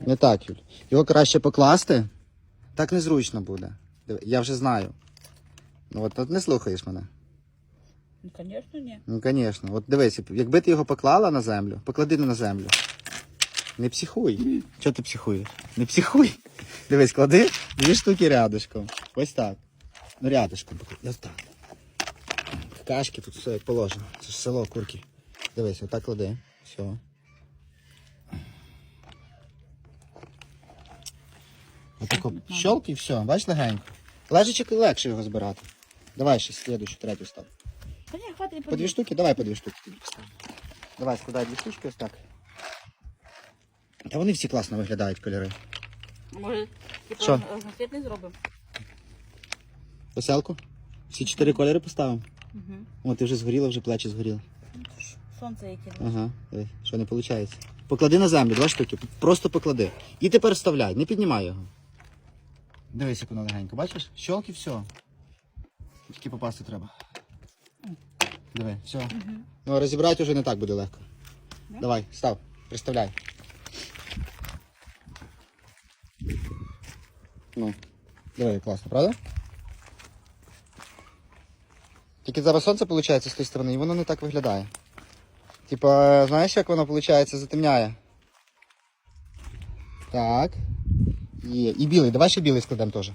Не так, Юль. Його краще покласти. Так незручно буде. Я вже знаю. Ну от, от не слухаєш мене. Ну, звісно, ні. Ну, звісно. От дивись, якби ти його поклала на землю, поклади на землю. Не психуй. Чого ти психуєш? Не психуй. Дивись, клади дві штуки рядышком. Ось так. Ну, рядышком. поклади. Ось так. Кашки тут все як положено. Це ж село, курки. Дивись, отак клади. Все. Отако щелк і все. Бачиш легенько. Лежачи легше його збирати. Давай ще слідуючу, третю став. Та ні, хватить По дві штуки, давай по дві штуки. тобі поставлю. Давай, складай дві штучки ось так. Та вони всі класно виглядають кольори. Може, типу, Що? разноцвітний зробимо? Веселку? Всі чотири кольори поставимо. Угу. О, ти вже згоріла, вже плечі згоріли. Сонце яке. Ага, диви, що не виходить. Поклади на землю, два штуки. Просто поклади. І тепер вставляй, не піднімай його. Дивись, як воно легенько, бачиш? Щолк і все. Тільки попасти треба. Диви, все. Ну, розібрати вже не так буде легко. Да? Давай, став, приставляй. Ну, диви, класно, правда? Тільки зараз сонце виходить з тієї сторони, і воно не так виглядає. Типа, знаєш, як воно виходить, затемняє. Так. Є. І білий, давай ще білий складемо теж.